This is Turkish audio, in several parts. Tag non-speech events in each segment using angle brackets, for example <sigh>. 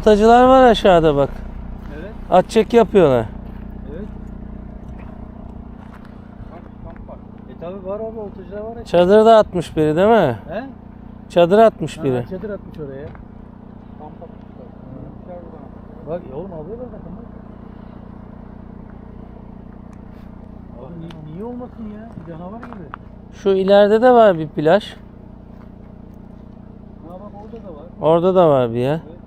Oltacılar var aşağıda bak. Evet. At çek yapıyorlar. Evet. Bak kamp var. E tabi var abi oltacılar var ya. Çadır da atmış biri değil mi? He? Çadır atmış biri. Ha, çadır atmış oraya. Kamp atmışlar. Bak oğlum alıyorlar bak. Abi niye, niye olmasın ya? Bir canavar gibi. Şu ileride de var bir plaj. Ha bak orada da var. Orada da var bir yer. Evet.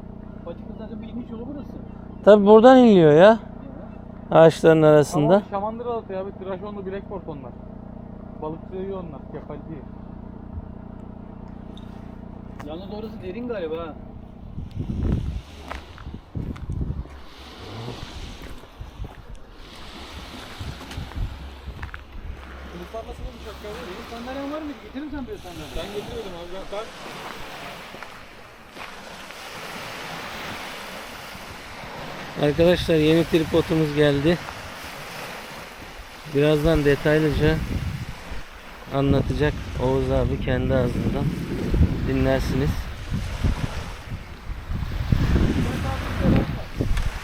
Tabi buradan iniliyor ya. Ağaçların arasında. Tamam şamandıra atıyor abi. Tıraşonlu Blackboard onlar. Balıkçı yiyor onlar. Kefal değil. Yalnız orası derin galiba ha. Kulüpler nasıl olmuş aşağıda? Benim sandalyem var mı? Getirir misin bir sandalye? Ben getiriyordum abi. Ben, Arkadaşlar yeni tripodumuz geldi. Birazdan detaylıca anlatacak Oğuz abi kendi ağzından dinlersiniz.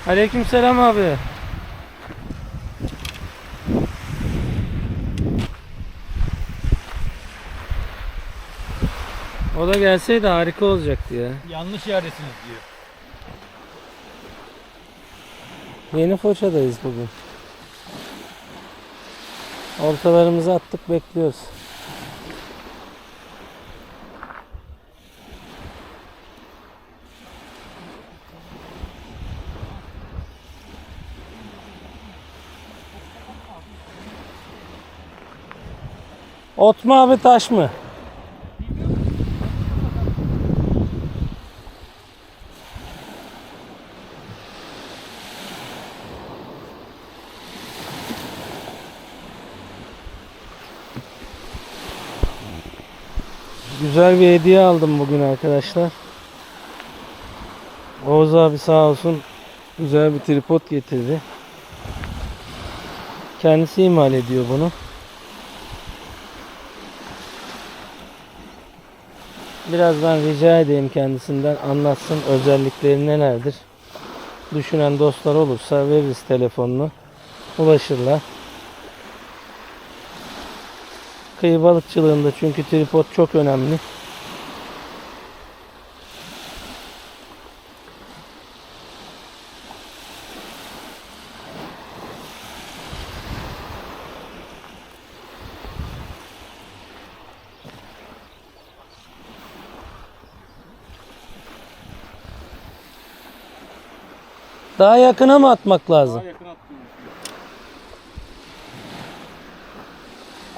Aleykümselam abi. O da gelseydi harika olacaktı ya. Yanlış yerdesiniz diyor. Yeni Foça'dayız bugün. Ortalarımızı attık bekliyoruz. Ot mu abi taş mı? Güzel bir hediye aldım bugün arkadaşlar. Oğuz abi sağ olsun güzel bir tripod getirdi. Kendisi imal ediyor bunu. Birazdan rica edeyim kendisinden anlatsın özellikleri nelerdir. Düşünen dostlar olursa veririz telefonunu. Ulaşırlar. Kıyı balıkçılığında çünkü tripod çok önemli. Daha yakına mı atmak lazım? daha yakın.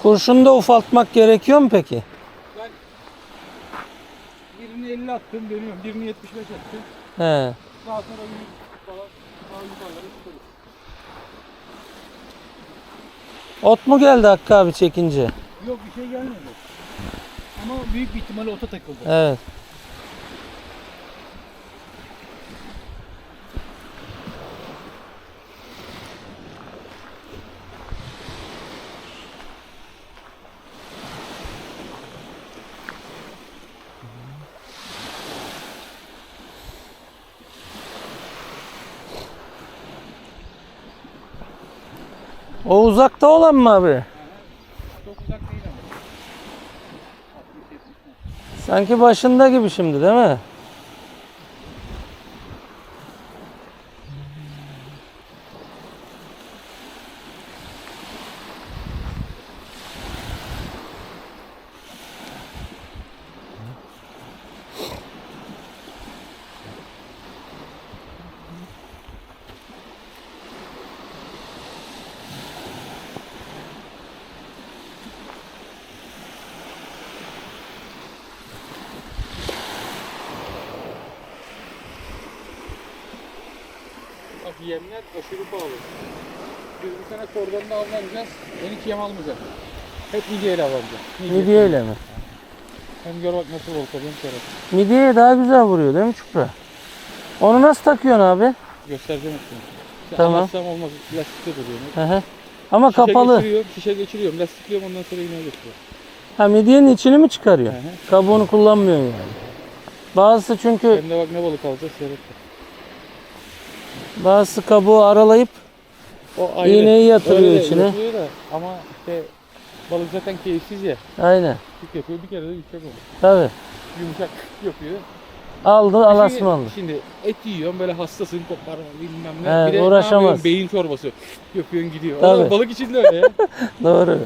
Kurşunu da ufaltmak gerekiyor mu peki? Ben birini 50 attım dönüyorum. Birini 75 attım. He. Daha sonra 100 falan daha yukarılara çıkarız. Ot mu geldi Hakkı abi çekince? Yok bir şey gelmedi. Ama büyük bir ihtimalle ota takıldı. Evet. O olan mı abi? Sanki başında gibi şimdi değil mi? Bak aşırı pahalı. Biz bu sene kordonda avlanacağız. Ben hiç yem almayacağım. Hep midyeyle avlanacağım. Midyeyle mi? Hem gör bak nasıl volkalıyorum kere. Midyeye daha güzel vuruyor değil mi Çupra? Onu nasıl takıyorsun abi? Göstereceğim hepsini. Sen Tamam. Anlatsam olmaz. Lastikte duruyor. Hı hı. Ama Şişe kapalı. geçiriyorum, şişe geçiriyorum. Lastikliyorum ondan sonra iğneye getiriyorum. Ha midyenin içini mi çıkarıyor? Hı hı. Kabuğunu kullanmıyorsun yani. Bazısı çünkü Hem de bak ne balık alacağız seyret. bak. Bazısı kabuğu aralayıp O İğneyi yatırıyor Öyle içine. yapıyor da ama işte balık zaten keyifsiz ya. aynen. Yük yapıyor bir kere de yükek olur. Tabi. Yumuşak yapıyor. Aldı alasın aldı. Şimdi et yiyorsun böyle hastasın koparma bilmem ne. Evet, bir de ne uğraşamaz. yapıyorsun? Beyin çorbası yapıyorsun gidiyor. Tabii. da balık için de öyle ya. <laughs> Doğru.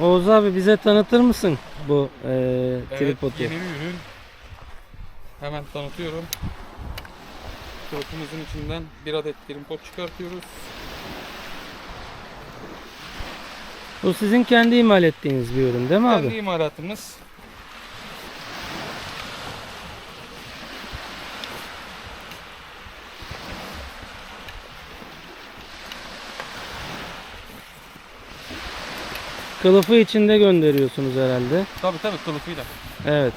Oğuz abi bize tanıtır mısın bu evet tripodu? yeni bir ürün. Hemen tanıtıyorum. Tripodumuzun içinden bir adet tripod çıkartıyoruz. Bu sizin kendi imal ettiğiniz bir ürün değil mi abi? Kendi imalatımız. Kılıfı içinde gönderiyorsunuz herhalde. Tabi tabi kılıfıyla. Evet.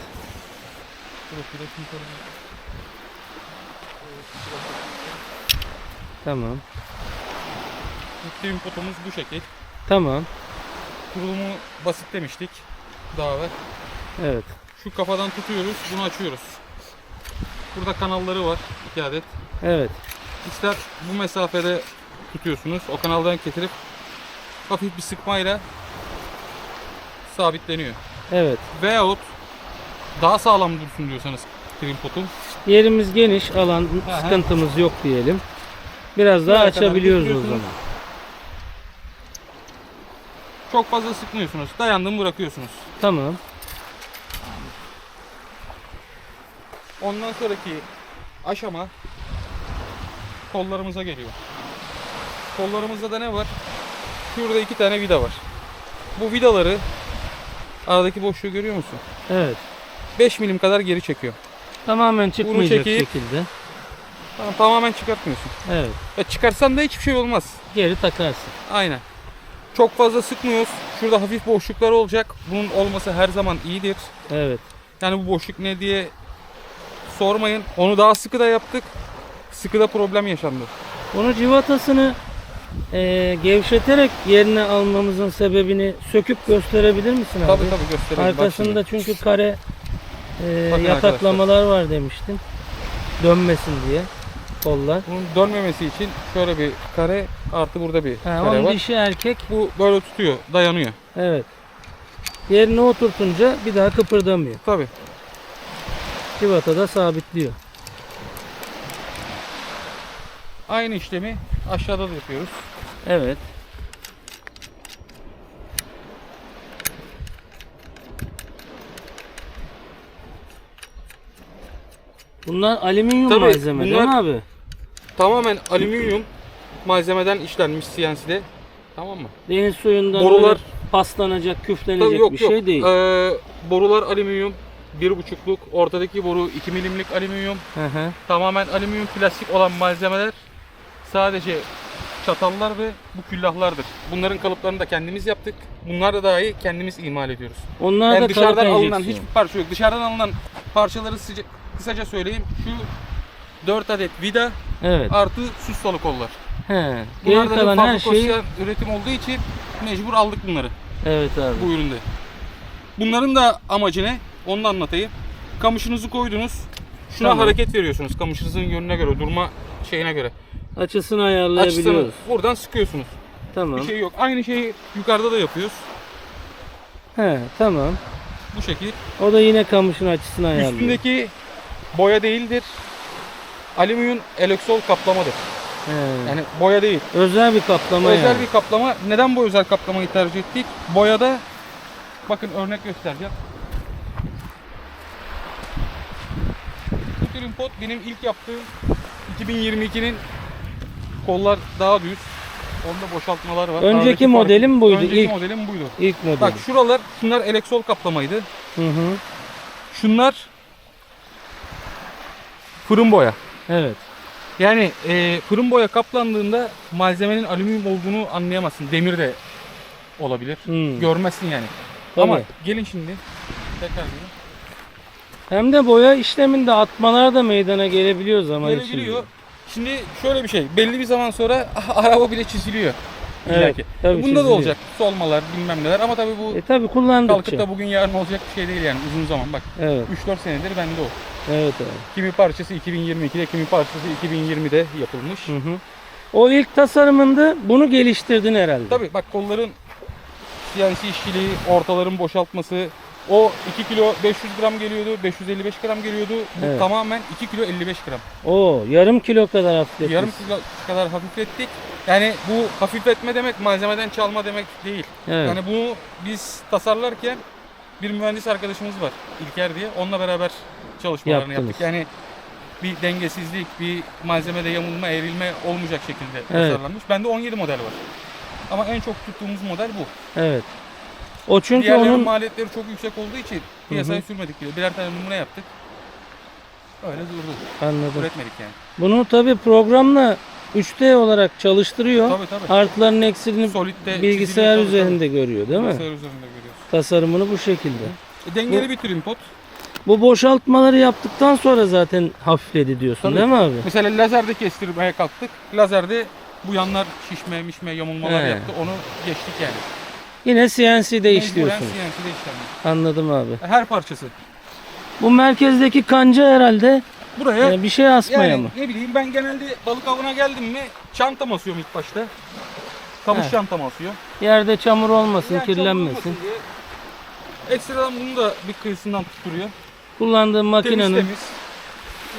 Kılıfıyla Tamam. Tripodumuz bu şekil. Tamam. Kurulumu basit demiştik daha evvel. Evet. Şu kafadan tutuyoruz, bunu açıyoruz. Burada kanalları var, iki adet. Evet. İster bu mesafede tutuyorsunuz, o kanaldan getirip hafif bir sıkmayla sabitleniyor. Evet. Veyahut daha sağlam dursun diyorsanız tripodun Yerimiz geniş, alan Aha. sıkıntımız yok diyelim. Biraz daha kadar açabiliyoruz o zaman. çok fazla sıkmıyorsunuz. Dayandım bırakıyorsunuz. Tamam. Ondan sonraki aşama kollarımıza geliyor. Kollarımızda da ne var? Şurada iki tane vida var. Bu vidaları aradaki boşluğu görüyor musun? Evet. 5 milim kadar geri çekiyor. Tamamen çıkmayacak çekeyim. şekilde. Tamam, tamamen çıkartmıyorsun. Evet. Ya çıkarsan da hiçbir şey olmaz. Geri takarsın. Aynen. Çok fazla sıkmıyoruz. Şurada hafif boşluklar olacak. Bunun olması her zaman iyidir. Evet. Yani bu boşluk ne diye sormayın. Onu daha sıkı da yaptık. Sıkı da problem yaşandı. Bunu civatasını eee, gevşeterek yerine almamızın sebebini söküp gösterebilir misin abi? Tabii tabii göstereyim. Bak Arkasında şimdi. çünkü kare Bakın yataklamalar var demiştin. Dönmesin diye kollar. Bunun dönmemesi için şöyle bir kare artı burada bir Ha, kare onun var. dişi erkek. Bu böyle tutuyor, dayanıyor. Evet. Yerine oturtunca bir daha kıpırdamıyor. Tabii. Civata da sabitliyor. Aynı işlemi aşağıda da yapıyoruz. Evet. Bunlar alüminyum Tabii, malzeme değil mi bunlar- abi? Tamamen alüminyum malzemeden işlenmiş CNC'de. Tamam mı? Deniz suyundan Borular- paslanacak, küflenecek Tabii yok bir yok. şey değil. Ee, borular alüminyum. Bir buçukluk. Ortadaki boru 2 milimlik alüminyum. Hı hı. Tamamen alüminyum plastik olan malzemeler sadece çatallar ve bu küllahlardır. Bunların kalıplarını da kendimiz yaptık. Bunlar da dahi kendimiz imal ediyoruz. Onlar Yani da dışarıdan alınan hiçbir parça yok. Dışarıdan alınan parçaları sıca- kısaca söyleyeyim. Şu 4 adet vida Evet. artı süs salı kollar. He. Bunlar da her şey üretim olduğu için mecbur aldık bunları Evet abi. bu üründe. Bunların da amacı ne? Onu da anlatayım. Kamışınızı koydunuz. Şuna Tamam. hareket veriyorsunuz kamışınızın yönüne göre, durma şeyine göre. Açısını Açısını ayarlayabiliyoruz. buradan sıkıyorsunuz. Tamam. Bir şey yok. Aynı şeyi yukarıda da yapıyoruz. He, tamam. Bu şekil. O da yine kamışın açısını ayarlıyor. Üstündeki boya değildir. Alüminyum eleksol kaplamadır. He. Yani boya değil. özel bir kaplama özel yani. bir kaplama. Neden bu özel kaplamayı tercih ettik? Boyada bakın örnek göstereceğim. Bu pot benim ilk yaptığım 2022'nin kollar daha düz. Onda boşaltmalar var. Önceki Aradaki modelim farkı- buydu, Önceki ilk. modelim buydu. İlk model. Bak şuralar şunlar eleksol kaplamaydı. Hı hı. Şunlar fırın boya. Evet. Yani e, fırın boya kaplandığında malzemenin alüminyum olduğunu anlayamazsın. Demir de olabilir. Hmm. Görmezsin yani. Tabii. Ama gelin şimdi. Tekrar gelin. Hem de boya işleminde atmalar da meydana gelebiliyor zaman içinde. giriyor. Şimdi şöyle bir şey. Belli bir zaman sonra <laughs> araba bile çiziliyor. Evet, illaki. tabii Bunda çiziliyor. da olacak solmalar bilmem neler ama tabii bu E tabi kalkıp kullandıkça. da bugün yarın olacak bir şey değil yani uzun zaman bak. Evet, 3-4 senedir bende o. evet abi. Kimi parçası 2022'de, kimi parçası 2020'de yapılmış. Hı hı. O ilk tasarımında bunu geliştirdin herhalde. Tabii bak kolların CNC işçiliği, ortaların boşaltması, o 2 kilo 500 gram geliyordu, 555 gram geliyordu. Bu Evet. tamamen 2 kilo 55 gram. Oo, yarım kilo kadar hafifletmiş. Yarım kilo kadar hafiflettik. Yani bu hafifletme demek malzemeden çalma demek değil. Evet. Yani bunu biz tasarlarken bir mühendis arkadaşımız var İlker diye. Onunla beraber çalışmalarını Yaptınız. yaptık. Yani bir dengesizlik, bir malzemede yamulma, eğrilme olmayacak şekilde Evet. tasarlanmış. Bende 17 model var. Ama en çok tuttuğumuz model bu. Evet. O çünkü Diğerlerinin onun maliyetleri çok yüksek olduğu için piyasaya sürmedik bile. Birer tane numune yaptık. Öyle durdu. anladım. Üretmedik yani. Bunu tabi programla 3D olarak çalıştırıyor. Tabii tabii. Artılarının eksilerini Solid'de bilgisayar çiziliyor, tabii, üzerinde görüyor değil mi? Bilgisayar üzerinde görüyoruz. Tasarımını bu şekilde. E, dengeli Bu- bir trim pot. Bu boşaltmaları yaptıktan sonra zaten hafifledi diyorsun Tabii. değil mi abi? Mesela lazerde kestirmeye kalktık. Lazerde bu yanlar şişme, mişme, yamulmalar He. yaptı. Onu geçtik yani. Yine CNC'de Mecburen işliyorsun. CNC'de işlenmiş. Anladım abi. Her parçası. Bu merkezdeki kanca herhalde Buraya e, bir şey asmaya yani mı? ne bileyim ben genelde balık avına geldim mi çantam asıyorum ilk başta. Kamış He. çantam asıyor. Yerde çamur olmasın, Yani çamur kirlenmesin. olmasın diye. Ekstradan bunu da bir kıyısından tutturuyor. Kullandığım Temiz makinenin, temiz.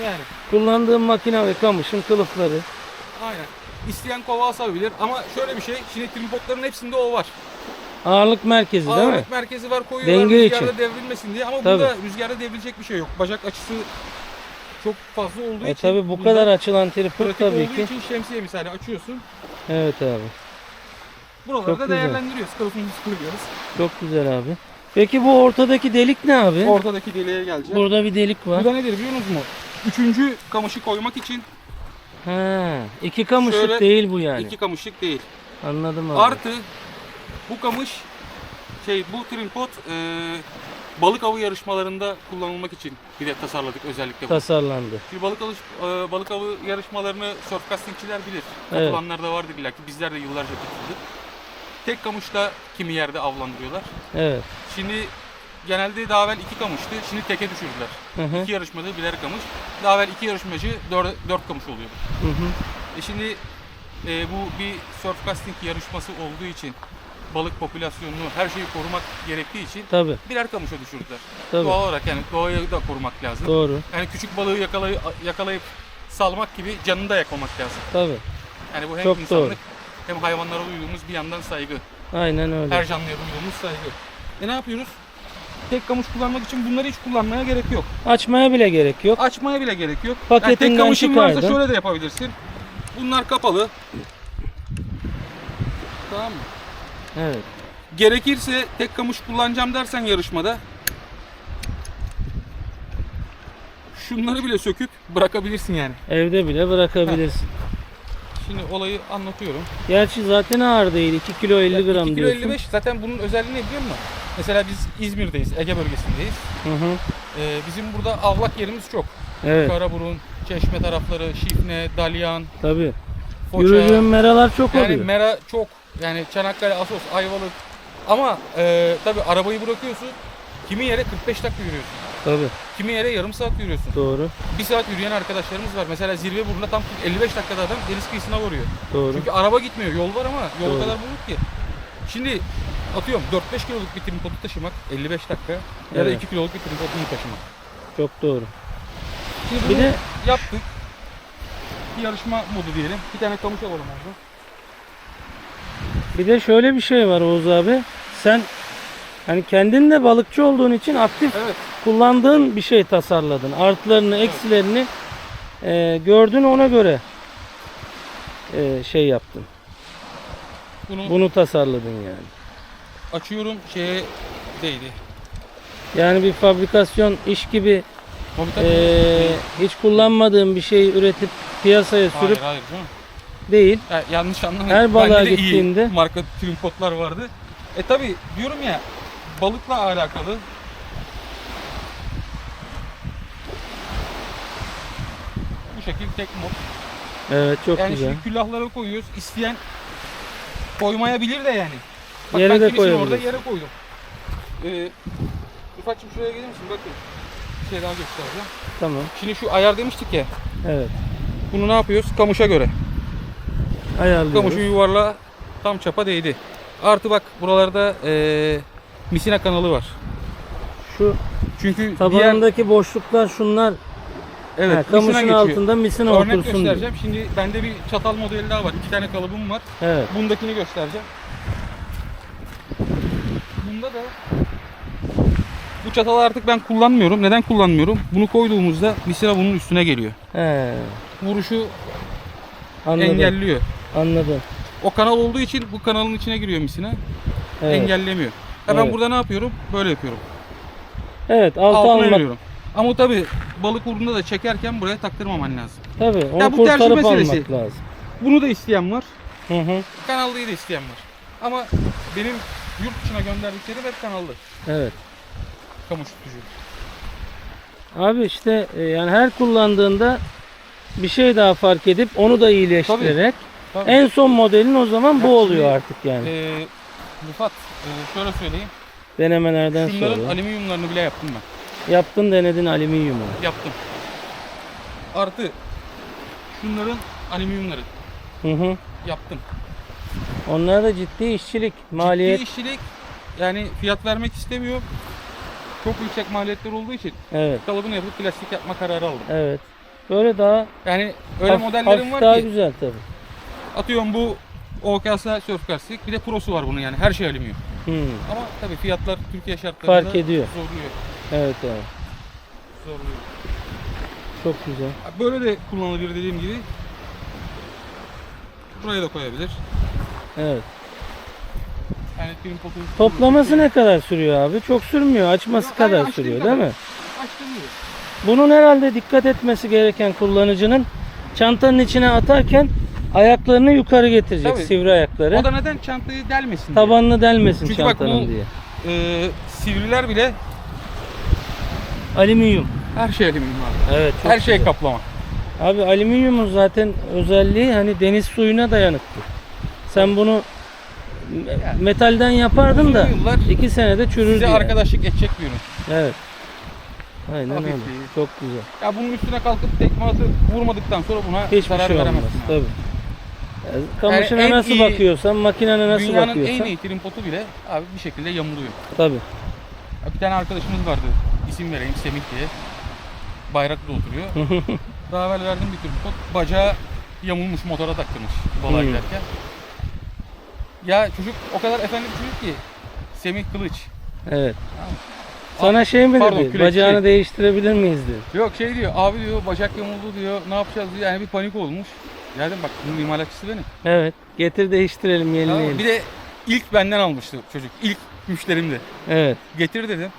Yani kullandığım makine ve kamışın kılıfları. aynen. İsteyen kova asabilir ama şöyle bir şey. Şimdi tripodların hepsinde o var. Ağırlık merkezi değil mi? Ağırlık merkezi var koyuyorlar Denge rüzgarda için. devrilmesin diye ama Tabii. burada rüzgarda devrilecek bir şey yok. Bacak açısı çok fazla olduğu E için. tabi bu kadar açılan tripod pratik tabii olduğu ki. için şemsiye misali açıyorsun. Evet abi. Buraları Çok da güzel. değerlendiriyoruz. Kılıfımızı koyuyoruz. Çok güzel abi. Peki bu ortadaki delik ne abi? Ortadaki deliğe geleceğim. Burada bir delik var. Bu da nedir biliyor musunuz mu? Üçüncü kamışı koymak için Ha, iki kamışlık Şöyle değil bu yani. iki kamışlık değil. Anladım abi. Artı bu kamış şey bu tripod e, balık avı yarışmalarında kullanılmak için bir de tasarladık özellikle bu. tasarlandı. Şimdi balık alış, e, balık avı yarışmalarını surfcastingçiler bilir. Evet. Katılanlar da vardır illa ki. Bizler de yıllarca katıldık. Tek kamışla kimi yerde avlandırıyorlar. Evet. Şimdi genelde daha evvel iki kamıştı. Şimdi teke düşürdüler. Hı hı. İki yarışmada birer kamış. Daha evvel iki yarışmacı dört, dört kamış oluyor. Hı hı. E şimdi e, bu bir surfcasting yarışması olduğu için balık popülasyonunu her şeyi korumak gerektiği için Tabi. birer kamışa düşürdüler. Tabi. Doğal olarak yani doğayı da korumak lazım. Doğru. Yani küçük balığı yakalayıp, yakalayıp salmak gibi canını da yakmamak lazım. Tabi. Yani bu hem Çok insanlık doğru. hem hayvanlara duyduğumuz bir yandan saygı. Aynen öyle. Her canlıya duyduğumuz saygı. E ne yapıyoruz? Tek kamış kullanmak için bunları hiç kullanmaya gerek yok. Açmaya bile gerek yok. Açmaya bile gerek yok. Paketinden yani tek kamışın varsa çıkardın. şöyle de yapabilirsin. Bunlar kapalı. Tamam mı? Evet. Gerekirse tek kamış kullanacağım dersen yarışmada şunları bile söküp bırakabilirsin yani. Evde bile bırakabilirsin. Şimdi olayı anlatıyorum. Gerçi zaten ağır değil. 2 kilo 50 gram 2 kilo diyorsun. 55 zaten bunun özelliği ne biliyor musun? Mesela biz İzmir'deyiz, Ege bölgesindeyiz. Hı hı. Ee, bizim burada avlak yerimiz çok. Evet. Karaburun, Çeşme tarafları, Şifne, Dalyan, Tabi. Foça. Yürüdüğün meralar çok Yani oluyor. Mera çok. Yani Çanakkale, Asos, Ayvalık. Ama e, tabi arabayı bırakıyorsun. Kimi yere 45 dakika yürüyorsun. Tabi. Kimi yere yarım saat yürüyorsun. Doğru. Bir saat yürüyen arkadaşlarımız var. Mesela zirve burunda tam 55 dakikada adam deniz kıyısına varıyor. Doğru. Çünkü araba gitmiyor. Yol var ama yol Doğru. kadar bulut ki. Şimdi atıyorum 4-5 kiloluk bir tripod'u taşımak 55 dakika ya da Evet. 2 kiloluk bir tripod'u iyi taşımak. Çok doğru. Şimdi Bir bunu de yaptık. Bir yarışma modu diyelim. Bir tane kamış alalım orada. bir de şöyle bir şey var Oğuz abi. Sen hani kendin de balıkçı olduğun için aktif Evet. kullandığın bir şey tasarladın. Artılarını, eksilerini e, gördün ona göre e, şey yaptın. Bunu Bunu tasarladın yani. açıyorum şeye değdi. Yani bir fabrikasyon iş gibi Tabii tabii. e, hiç kullanmadığın bir şey üretip piyasaya hayır sürüp hayır değil mi? değil. Ya, yanlış anlamayın. Her balığa Bende de gittiğinde- iyi marka tripodlar vardı. E tabi diyorum ya balıkla alakalı bu şekil tek mod. Evet çok yani güzel. şimdi küllahlara koyuyoruz. İsteyen koymayabilir de yani. Bak Yere ben de kimisini orada yere koydum. Ee, Rıfat'cığım şuraya gelir misin? Bakın. Bir şey daha göstereceğim. Tamam. Şimdi şu ayar demiştik ya. Evet. Bunu ne yapıyoruz? Kamışa göre. Ayarlıyoruz. Kamışın yuvarlağı tam çapa değdi. Artı bak buralarda ee, misina kanalı var. Şu Çünkü diğer tabanındaki boşluklar şunlar. evet, ha, kamışın altında misina Örnek otursun diye. göstereceğim. Şimdi bende bir çatal modeli daha var. İki tane kalıbım var. Evet. Bundakini göstereceğim. Bunda da bu çatalı artık ben kullanmıyorum. Neden kullanmıyorum? Bunu koyduğumuzda misina bunun üstüne geliyor. He. Vuruşu Anladım. engelliyor. Anladım. O kanal olduğu için bu kanalın içine giriyor misina. Evet. Engellemiyor. Ha ben Evet. burada ne yapıyorum? Böyle yapıyorum. Evet, altı Altına almak. veriyorum. Ama tabi balık vurduğunda da çekerken buraya taktırmaman lazım. Tabii, onu Ya bu tercih kurtarıp meselesi. almak lazım. Bunu da isteyen var. Hı hı. Kanallıyı da isteyen var. Ama benim yurt dışına gönderdiklerim hep kanallı. Evet. Kamış tutucu. Abi işte e, yani her kullandığında bir şey daha fark edip onu da iyileştirerek Tabii. en son modelin o zaman Bak bu oluyor şimdi, artık yani. Ee, Rıfat, e, şöyle söyleyeyim. Denemelerden Şunların sonra. alüminyumlarını bile yaptım ben. Yaptın denedin alüminyumu. Yaptım. Artı şunların alüminyumları Hı hı. yaptım. Onlar da ciddi işçilik, maliyet. Ciddi işçilik. Yani fiyat vermek istemiyor. Çok yüksek maliyetler olduğu için Evet, kalıbını yapıp plastik yapma kararı aldım. evet. Böyle daha Yani öyle hafif- modellerim var daha ki güzel tabii. atıyorum bu OKS surf lastik bir de prosu var bunun yani her şey alüminyum. Hı. Ama tabii fiyatlar Türkiye şartlarında Fark ediyor. zorluyor. Evet evet. Zorluyor. Çok güzel. Böyle de kullanılabilir dediğim gibi. Buraya da koyabilir. Evet. Yani Toplaması ne kadar sürüyor abi? Çok sürmüyor. Açması Yok, kadar sürüyor kadar. değil mi? Açtım diyor. Bunun herhalde dikkat etmesi gereken kullanıcının çantanın içine atarken ayaklarını yukarı getirecek. Tabii. Sivri ayakları. O da neden çantayı delmesin diye. Tabanını delmesin Çünkü bak çantanın bu- diye. Ee, sivriler bile Alüminyum. her şey alüminyum abi. Evet. çok Her şey güzel. kaplama. Abi alüminyumun zaten özelliği hani deniz suyuna dayanıklı. Sen bunu me- metalden yapardın da yıllar iki senede çürürdü. Size yani. arkadaşlık edecek bir ürün. Evet. Aynen öyle. Çok güzel. Ya bunun üstüne kalkıp tekme atıp vurmadıktan sonra buna Hiçbir zarar şey olmaz. veremezsin. abi. Tabii. Yani Kamışına en nasıl iyi- bakıyorsan, makinene nasıl Dünyanın bakıyorsan. en iyi trim potu bile abi bir şekilde yamuluyor. Tabii. Ya bir tane arkadaşımız vardı. İsim vereyim Semih diye. Bayraklı oturuyor. <laughs> Daha evvel verdiğim bir trim pot. Bacağı yamulmuş motora takılmış balığa Hmm. giderken. Ya çocuk o kadar efendi bir çocuk ki. Semih Kılıç. Evet. Sana şey mi Pardon, dedi? kürekçi. Bacağını değiştirebilir miyiz dedi. Yok şey diyor abi diyor bacak yamuldu diyor ne yapacağız diyor yani bir panik olmuş. Ya dedim bak bunun imalatçısı benim. Evet. Getir değiştirelim, Tamam, yenileyelim. Bir de ilk benden almıştı çocuk. İlk müşterimdi. Evet. Getir dedim.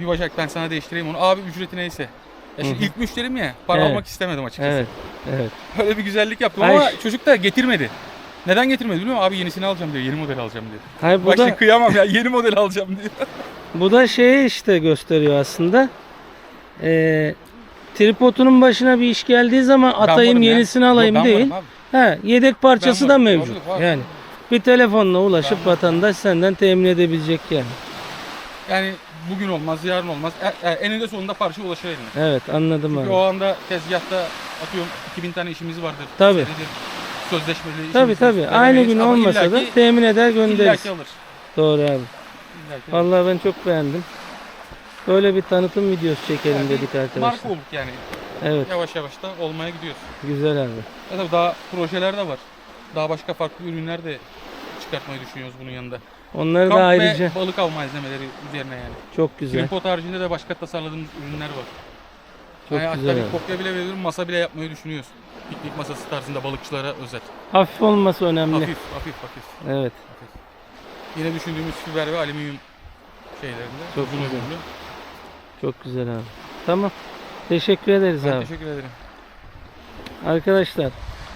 Bir bacak ben sana değiştireyim onu. Abi ücreti neyse. Ya şimdi Hı hı. ilk müşterim ya. Para Evet. almak istemedim açıkçası. Evet. Evet. Öyle bir güzellik yaptım Ay- ama çocuk da getirmedi. Neden getirmedi biliyor musun? Abi yenisini alacağım diyor. Yeni model alacağım diyor. Hayır Bak da şimdi kıyamam ya. Yeni model alacağım diyor. <laughs> bu da şeyi işte gösteriyor aslında. Ee, tripodunun başına bir iş geldiği zaman atayım ya. yenisini alayım Yok, ben değil. varım abi. Ha, yedek parçası Ben da varım. mevcut. Var. Yani bir telefonla ulaşıp vatandaş senden temin edebilecek yani. Yani bugün olmaz, yarın olmaz. E, e, eninde sonunda parça ulaşır eline. Evet anladım Çünkü abi. o anda tezgahta atıyorum 2000 tane işimiz vardır. Tabii. Senedir Sözleşmeli işimiz Tabii tabii. Aynı gün ama olmasa da illaki- temin eder göndeririz. illaki alır. Doğru abi. Alır. Vallahi ben çok beğendim. Böyle bir tanıtım videosu çekelim Yani dedik arkadaşlar. Marka olduk yani. Evet, Yavaş yavaş da olmaya gidiyoruz. güzel abi. Ya tabii daha projeler de var. Daha başka farklı ürünler de çıkartmayı düşünüyoruz bunun yanında. Onları Kamp da ayrıca ve balık av malzemeleri üzerine yani. çok güzel. Tripod haricinde de başka tasarladığımız ürünler var. Çok yani güzel Hatta bir kopya bile veriyorum, masa bile yapmayı düşünüyoruz. Piknik masası tarzında balıkçılara özel. Hafif olması önemli. Hafif, hafif, hafif. Evet. Yine düşündüğümüz fiber ve alüminyum şeylerinde. Çok uzun güzel. ömürlü. Çok güzel abi. Tamam. Teşekkür ederiz Ben abi. teşekkür ederim. Arkadaşlar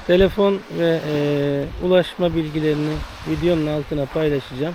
telefon ve e, ulaşma bilgilerini videonun altına paylaşacağım.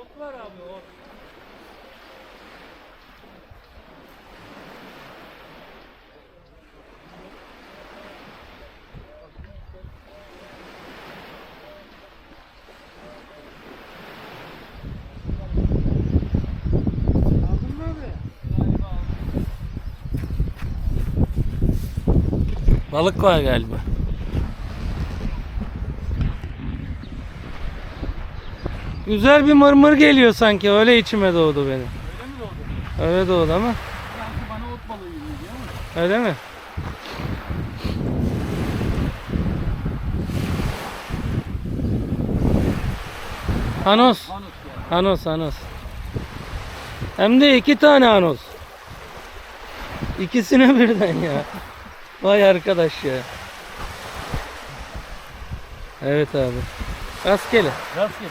Ot var abi ot. Aldın mı abi? Balık var galiba. Güzel bir mırmır geliyor sanki. Öyle içime doğdu benim. Öyle mi oldu? Öyle doğdu ama. Sanki bana ot balığı gibi geliyor ama. Öyle mi? Anos. Anus yani. Anos, anos. Hem de iki tane anos. İkisine <laughs> birden ya. Vay arkadaş ya. Evet abi. Rastgele. Rastgele.